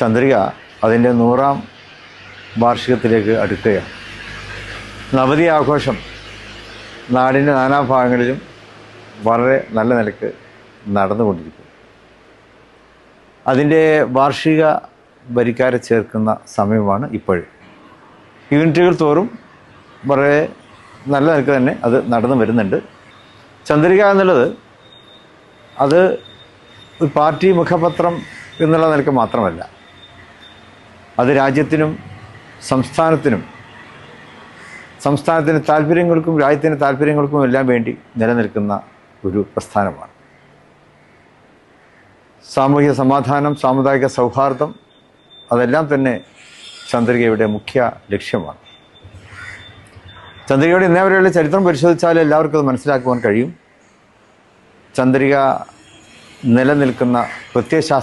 ചന്ദ്രിക അതിന്റെ നൂറാം വാർഷികത്തിലേക്ക് അടുക്കുകയാണ്. നവതി ആഘോഷം നാടിന്റെ നാനാഭാഗങ്ങളിലും വളരെ നല്ല നിലയ്ക്ക് നടന്നുകൊണ്ടിരിക്കും അതിന്റെ വാർഷിക വരിക്കാരെ ചേർക്കുന്ന സമയമാണ് ഇപ്പോഴും. യൂണിറ്റുകൾ തോറും വളരെ നല്ല നിലയ്ക്ക് തന്നെ അത് നടന്നു വരുന്നുണ്ട്. ചന്ദ്രിക എന്നുള്ളത് അത് ഒരു പാർട്ടി മുഖപത്രം എന്നുള്ള നിലയ്ക്ക് മാത്രമല്ല അത് രാജ്യത്തിനും സംസ്ഥാനത്തിനും സംസ്ഥാനത്തിന് താല്പര്യങ്ങൾക്കും രാജ്യത്തിന്റെ താല്പര്യങ്ങൾക്കും എല്ലാം വേണ്ടി നിലനിൽക്കുന്ന ഒരു പ്രസ്ഥാനമാണ്. സാമൂഹിക സമാധാനം സാമുദായിക സൗഹാർദ്ദം അതെല്ലാം തന്നെ ചന്ദ്രികയുടെ മുഖ്യ ലക്ഷ്യമാണ്. ചന്ദ്രികയുടെ ഇന്നേവരെയുള്ള ചരിത്രം പരിശോധിച്ചാൽ എല്ലാവർക്കും അത് മനസ്സിലാക്കുവാൻ കഴിയും. ചന്ദ്രിക നിലനിൽക്കുന്ന പ്രത്യയശാസ്ത്ര